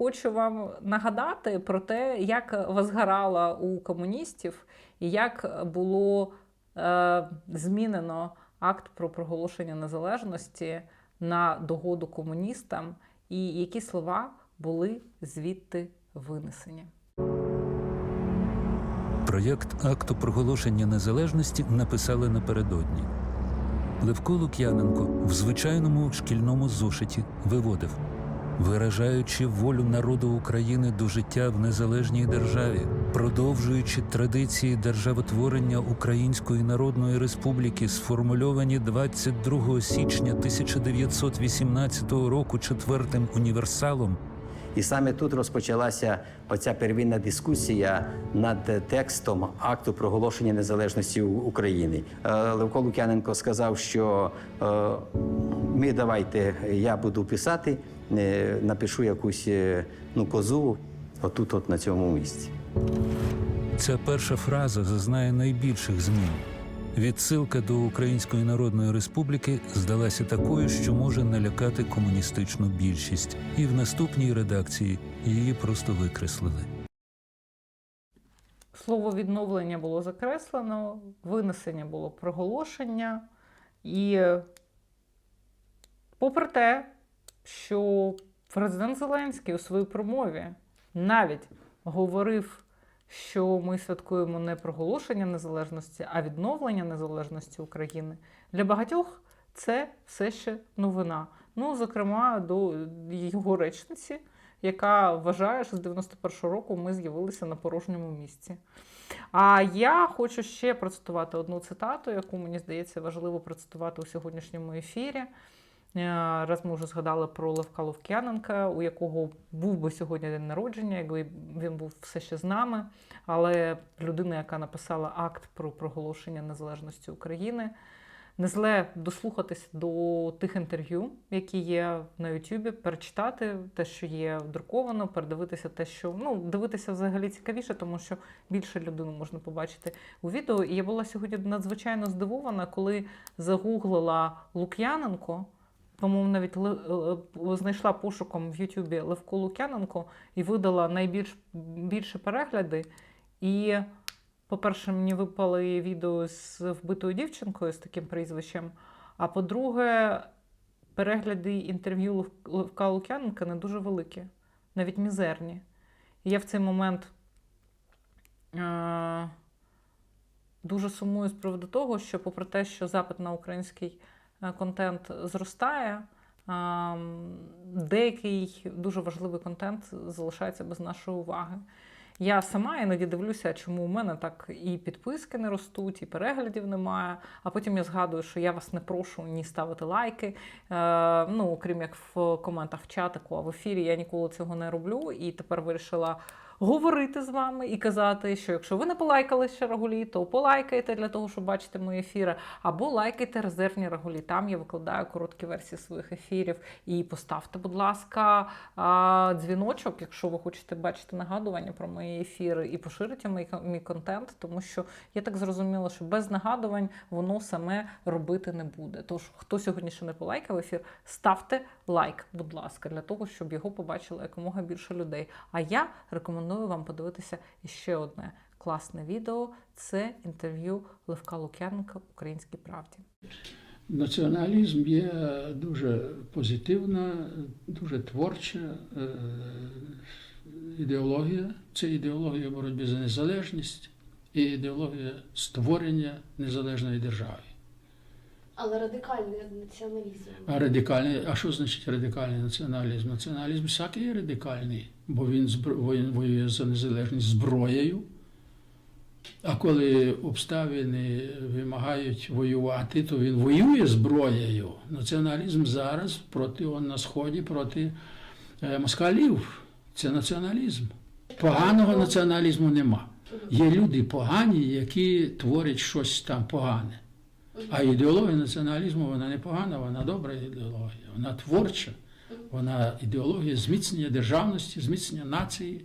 хочу вам нагадати про те, як возгорала у комуністів і як було е, змінено акт про проголошення незалежності на догоду комуністам, і які слова були звідти винесені. Проєкт акту проголошення незалежності написали напередодні. Левко Лук'яненко в звичайному шкільному зошиті виводив, виражаючи волю народу України до життя в незалежній державі, продовжуючи традиції державотворення Української Народної Республіки, сформульовані 22 січня 1918 року четвертим універсалом, І саме тут розпочалася оця первинна дискусія над текстом акту проголошення незалежності України. Е, Левко Лук'яненко сказав, що е, ми давайте, я буду писати, напишу якусь е, ну, козу отут, от на цьому місці. Ця перша фраза зазнає найбільших змін. Відсилка до Української Народної Республіки здалася такою, що може налякати комуністичну більшість, і в наступній редакції її просто викреслили. Слово відновлення було закреслено, винесення було проголошення. І попри те, що президент Зеленський у своїй промові навіть говорив, що ми святкуємо не проголошення незалежності, а відновлення незалежності України, для багатьох це все ще новина. Ну, зокрема, до його речниці, яка вважає, що з 91-го року ми з'явилися на порожньому місці. А я хочу ще процитувати одну цитату, яку мені здається важливо процитувати у сьогоднішньому ефірі. Е, Раз ми вже згадали про Левка Ловкяненка, у якого був би сьогодні день народження, якби він був все ще з нами. Але людина, яка написала акт про проголошення незалежності України, не зле дослухатись до тих інтерв'ю, які є на Ютубі, перечитати те, що є друковано, передивитися те, що ну дивитися взагалі цікавіше, тому що більше людину можна побачити у відео. І я була сьогодні надзвичайно здивована, коли загуглила Лук'яненко. По-моєму, навіть ли- е, знайшла пошуком в Ютубі Левко Лук'яненко і видала найбільш більше перегляди. І, по-перше, мені випали відео з вбитою дівчинкою з таким прізвищем. А по-друге, перегляди інтерв'ю Лев- Левка Лук'яненка не дуже великі, навіть мізерні. І я в цей момент е- дуже сумую з приводу того, що, попри те, що запит на український е, контент зростає, деякий дуже важливий контент залишається без нашої уваги. Я сама іноді дивлюся, чому у мене так і підписки не ростуть, і переглядів немає. А потім я згадую, що я вас не прошу ні ставити лайки. Е, ну, окрім як в коментах в чатику, а в ефірі я ніколи цього не роблю. І тепер вирішила говорити з вами і казати, що якщо ви не полайкали ще рагулі, то полайкайте для того, щоб бачити мої ефіри, або лайкайте резервні рагулі. Там я викладаю короткі версії своїх ефірів. І поставте, будь ласка, дзвіночок, якщо ви хочете бачити нагадування про мої ефіри, і поширюйте мій, мій контент, тому що я так зрозуміла, що без нагадувань воно саме робити не буде. Тож, хто сьогодні ще не полайкав ефір, ставте лайк, будь ласка, для того, щоб його побачило якомога більше людей. А я рекомендую вам подивитися ще одне класне відео. Це інтерв'ю Левка Лук'яненка Українській правді. Націоналізм є дуже позитивна, дуже творча е, ідеологія. Це ідеологія боротьби за незалежність і ідеологія створення незалежної держави. Але радикальний націоналізм. А радикальний, а що значить радикальний націоналізм? Націоналізм всякий є радикальний, бо він воює за незалежність зброєю. А коли обставини вимагають воювати, то він воює зброєю. Націоналізм зараз проти он на сході проти е, москалів. Це націоналізм. Поганого націоналізму нема. Є люди погані, які творять щось там погане. А ідеологія націоналізму вона не погана, вона добра ідеологія, вона творча, вона ідеологія зміцнення державності, зміцнення нації,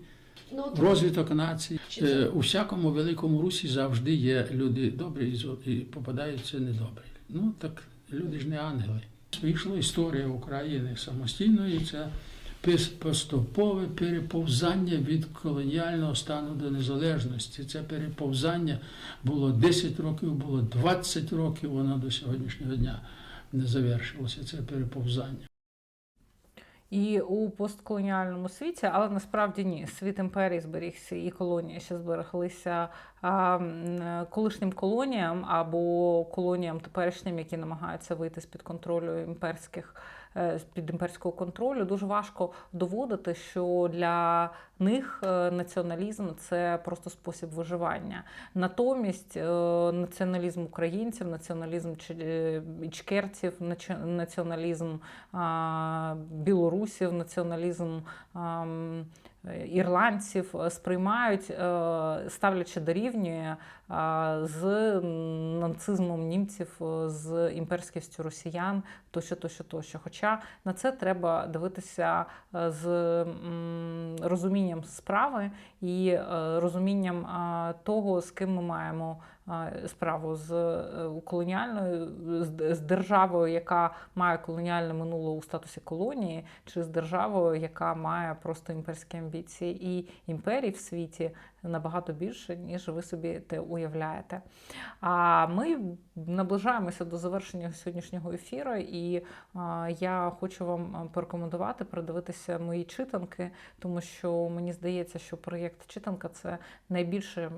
Ну, розвиток нації. Е, У всякому великому русі завжди є люди добрі і попадаються недобрі. Ну так люди ж не ангели. Вийшла історія України самостійної, це поступове переповзання від колоніального стану до незалежності. Це переповзання було 10 років, було 20 років, воно до сьогоднішнього дня не завершилося. Це переповзання. І у постколоніальному світі, але насправді ні. Світ імперії зберігся і колонії ще збереглися колишнім колоніям або колоніям теперішнім, які намагаються вийти з під контролю імперських е, під імперського контролю. Дуже важко доводити, що для них е, націоналізм це просто спосіб виживання. Натомість е, націоналізм українців, націоналізм ічкерців, націоналізм білорусів, націоналізм ірландців е, сприймають, е, ставлячи дорівнює рівня з нацизмом німців, е, з імперськістю росіян, тощо, тощо, тощо. Хоча на це треба дивитися е, з розумінням справи і е, розумінням того, з ким ми маємо справу з е, колоніальною з, державою, яка має колоніальне минуле у статусі колонії, чи з державою, яка має просто імперські амбіції, і імперії в світі набагато більше, ніж ви собі те уявляєте. А ми наближаємося до завершення сьогоднішнього ефіру, і я хочу вам порекомендувати передивитися мої читанки, тому що мені здається, що проєкт читанка це найбільше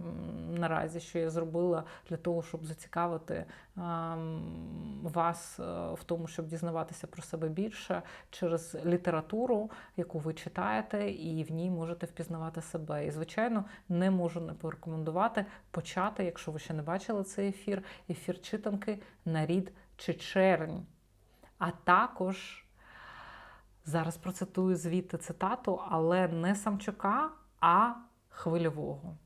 наразі, що я зробила для того, щоб зацікавити вас е, в тому, щоб дізнаватися про себе більше через літературу, яку ви читаєте, і в ній можете впізнавати себе. І, звичайно, не можу не порекомендувати почати, якщо ви ще не бачили цей ефір, ефір читанки на рід чи чернь. А також зараз процитую звідти цитату, але не Самчука, а хвильового.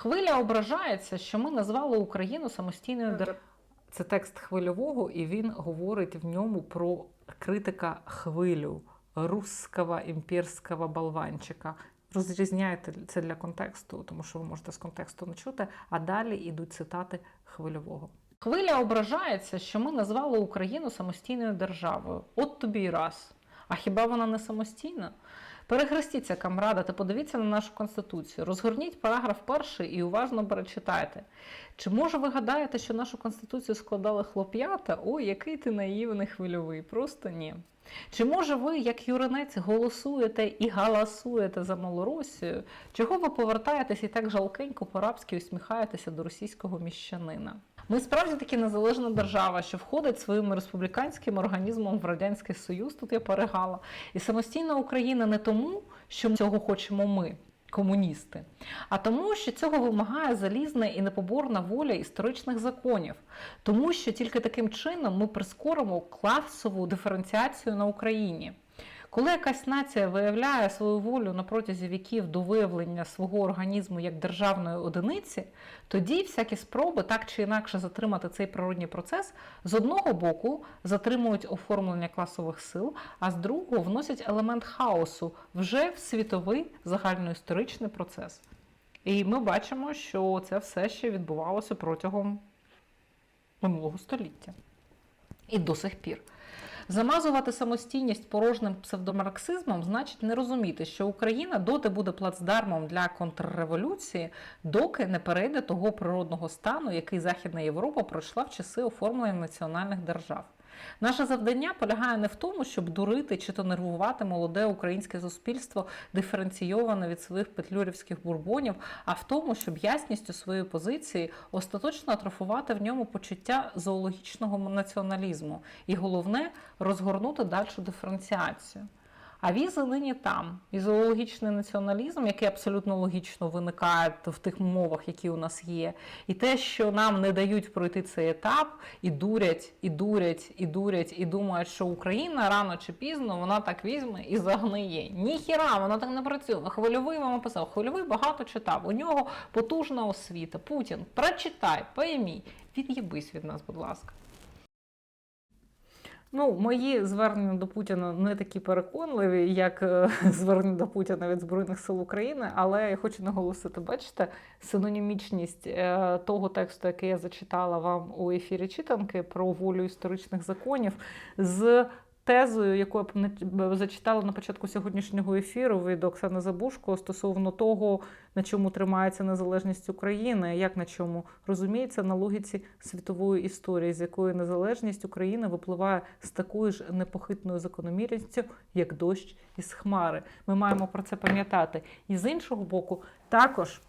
Хвиля ображається, що ми назвали Україну самостійною державою. Це текст хвильового, і він говорить в ньому про критика хвилю русского імперського болванчика. Розрізняйте це для контексту, тому що ви можете з контексту не чути. А далі йдуть цитати хвильового. Хвиля ображається, що ми назвали Україну самостійною державою. От тобі й раз. А хіба вона не самостійна? Перехрестіться, камрада, та подивіться на нашу конституцію. Розгорніть параграф перший і уважно перечитайте. Чи може ви гадаєте, що нашу конституцію складали хлоп'ята? Ой, який ти наївний хвильовий, просто ні. Чи може ви, як юринець, голосуєте і галасуєте за Малоросію? Чого ви повертаєтесь і так жалкенько по-рабськи усміхаєтеся до російського міщанина? Ми справді таки незалежна держава, що входить своїм республіканським організмом в Радянський Союз, тут я перегала. І самостійна Україна не тому, що цього хочемо ми, комуністи, а тому, що цього вимагає залізна і непоборна воля історичних законів, тому що тільки таким чином ми прискоримо класову диференціацію на Україні. Коли якась нація виявляє свою волю на протязі віків до виявлення свого організму як державної одиниці, тоді всякі спроби так чи інакше затримати цей природній процес з одного боку затримують оформлення класових сил, а з другого вносять елемент хаосу вже в світовий загальноісторичний процес. І ми бачимо, що це все ще відбувалося протягом минулого століття. І до сих пір. Замазувати самостійність порожним псевдомарксизмом значить не розуміти, що Україна доти буде плацдармом для контрреволюції, доки не перейде того природного стану, який Західна Європа пройшла в часи оформлення національних держав. Наше завдання полягає не в тому, щоб дурити чи то нервувати молоде українське суспільство диференційоване від своїх петлюрівських бурбонів, а в тому, щоб ясністю своєї позиції остаточно атрофувати в ньому почуття зоологічного націоналізму і головне розгорнути дальшу диференціацію. А візи нині там. І зоологічний націоналізм, який абсолютно логічно виникає в тих мовах, які у нас є, і те, що нам не дають пройти цей етап, і дурять, і дурять, і дурять, і думають, що Україна рано чи пізно вона так візьме і загниє. Ніхіра, вона так не працює. Хвильовий вам описав. Хвильовий багато читав. У нього потужна освіта. Путін, прочитай, поймій. Від'їбись від нас, будь ласка. Ну, мої звернення до Путіна не такі переконливі, як е, звернення до Путіна від Збройних сил України, але я хочу наголосити, бачите, синонімічність е, того тексту, який я зачитала вам у ефірі читанки про волю історичних законів, з тезою, яку я зачитала на початку сьогоднішнього ефіру від Оксани Забушко стосовно того, на чому тримається незалежність України, як на чому розуміється на логіці світової історії, з якої незалежність України випливає з такою ж непохитною закономірністю, як дощ із хмари. Ми маємо про це пам'ятати. І з іншого боку, також.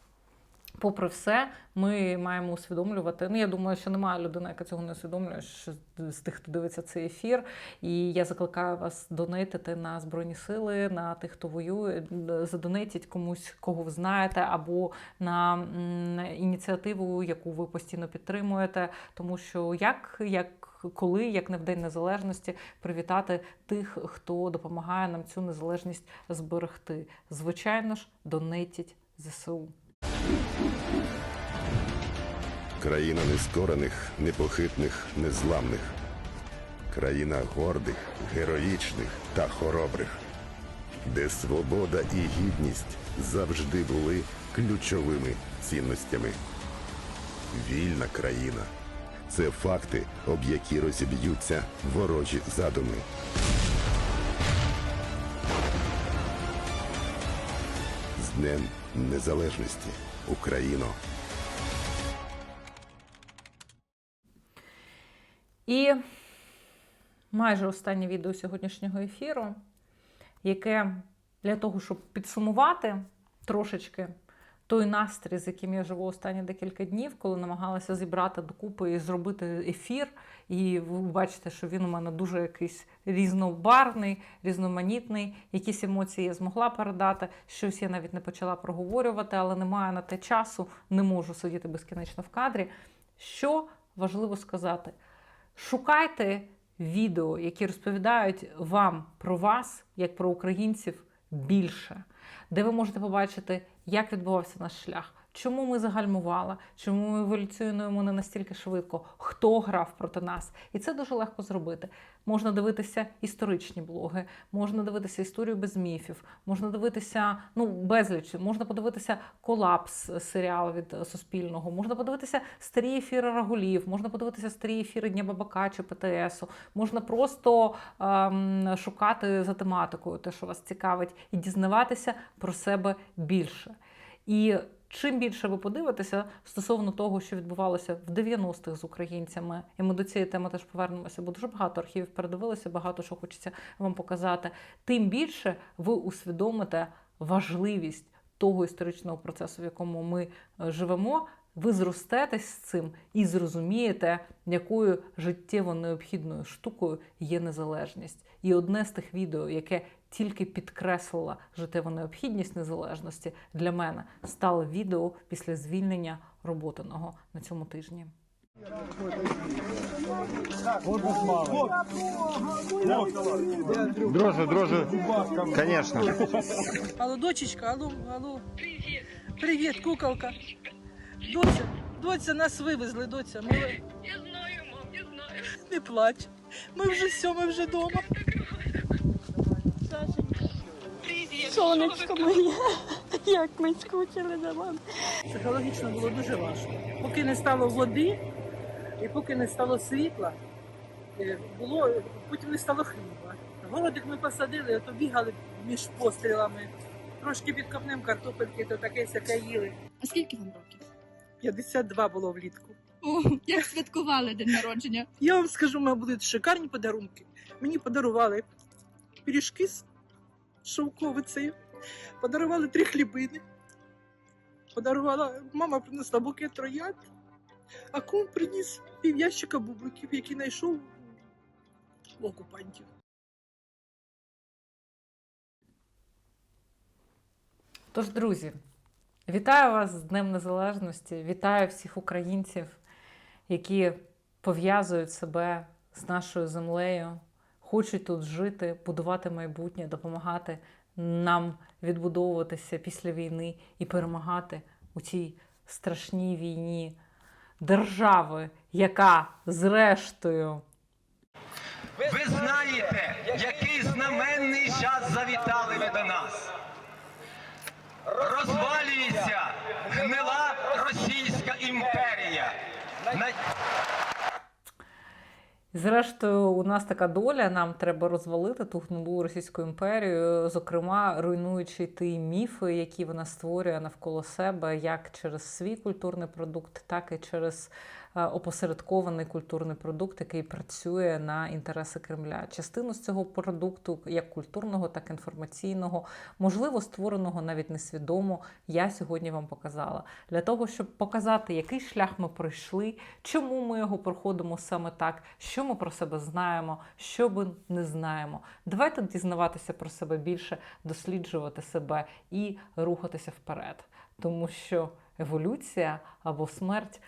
Попри все, ми маємо усвідомлювати. Ну, я думаю, що немає людини, яка цього не усвідомлює що з тих, хто дивиться цей ефір. І я закликаю вас донейтити на Збройні Сили, на тих, хто воює, задонейтіть комусь, кого ви знаєте, або на ініціативу, яку ви постійно підтримуєте. Тому що як, як коли, як не в День Незалежності, привітати тих, хто допомагає нам цю незалежність зберегти. Звичайно ж, донейтіть ЗСУ. Країна нескорених, непохитних, незламних. Країна гордих, героїчних та хоробрих, де свобода і гідність завжди були ключовими цінностями. Вільна країна це факти, об які розіб'ються ворожі задуми. З Днем Незалежності, Україно! І майже останнє відео сьогоднішнього ефіру, яке для того, щоб підсумувати трошечки той настрій, з яким я живу останні декілька днів, коли намагалася зібрати докупи і зробити ефір. І ви бачите, що він у мене дуже якийсь різнобарвний, різноманітний. Якісь емоції я змогла передати, щось я навіть не почала проговорювати, але немає на те часу, не можу сидіти безкінечно в кадрі. Що важливо сказати? Шукайте відео, які розповідають вам про вас, як про українців, більше, де ви можете побачити, як відбувався наш шлях, чому ми загальмували, чому ми еволюціонуємо не настільки швидко, хто грав проти нас. І це дуже легко зробити. Можна дивитися історичні блоги, можна дивитися історію без міфів, можна дивитися ну безліч, можна подивитися колапс серіал від Суспільного, можна подивитися старі ефіри Рагулів, можна подивитися старі ефіри Дня Бабака чи ПТСу, можна просто ем, шукати за тематикою те, що вас цікавить, і дізнаватися про себе більше. І чим більше ви подивитеся стосовно того, що відбувалося в 90-х з українцями, і ми до цієї теми теж повернемося, бо дуже багато архівів передивилися, багато що хочеться вам показати. Тим більше ви усвідомите важливість того історичного процесу, в якому ми е, живемо. Ви зростетесь з цим і зрозумієте, якою життєво необхідною штукою є незалежність. І одне з тих відео, яке тільки підкреслила життєву необхідність незалежності, для мене стало відео після звільнення роботиного на цьому тижні. Дрожжи, дрожжи. Конечно. Алло, дочечка, алло, алло. Привіт. Привіт, куколка. Доця, доця, нас вивезли, доця. Ми... Я знаю, мам, я знаю. Не плач. Ми вже все, ми вже вдома. Сонечко моє, як ми скучили за вами. Психологічно було дуже важко. Поки не стало води і поки не стало світла, е, було, потім не стало хліба. Городик ми посадили, а то бігали між пострілами. Трошки під копнем картопельки, то таке сяке їли. А скільки вам років? 52 було влітку. О, як святкували день народження? Я вам скажу, у мене будуть шикарні подарунки. Мені подарували пиріжки з шовковицею, подарували три хлібини. Подарувала, мама принесла букет троянд, а кум приніс пів ящика бубликів, які знайшов у окупантів. Тож, друзі, вітаю вас з Днем Незалежності, вітаю всіх українців, які пов'язують себе з нашою землею, хочуть тут жити, будувати майбутнє, допомагати нам відбудовуватися після війни і перемагати у цій страшній війні держави, яка зрештою Ви знаєте, який знаменний час завітали ви до нас. Розвалюється гнила Російська імперія. Зрештою, у нас така доля, нам треба розвалити ту гнилу Російську імперію, зокрема руйнуючи ті міфи, які вона створює навколо себе, як через свій культурний продукт, так і через опосередкований культурний продукт, який працює на інтереси Кремля. Частину з цього продукту, як культурного, так і інформаційного, можливо, створеного навіть несвідомо, я сьогодні вам показала. Для того, щоб показати, який шлях ми пройшли, чому ми його проходимо саме так, що ми про себе знаємо, що ми не знаємо. Давайте дізнаватися про себе більше, досліджувати себе і рухатися вперед. Тому що еволюція або смерть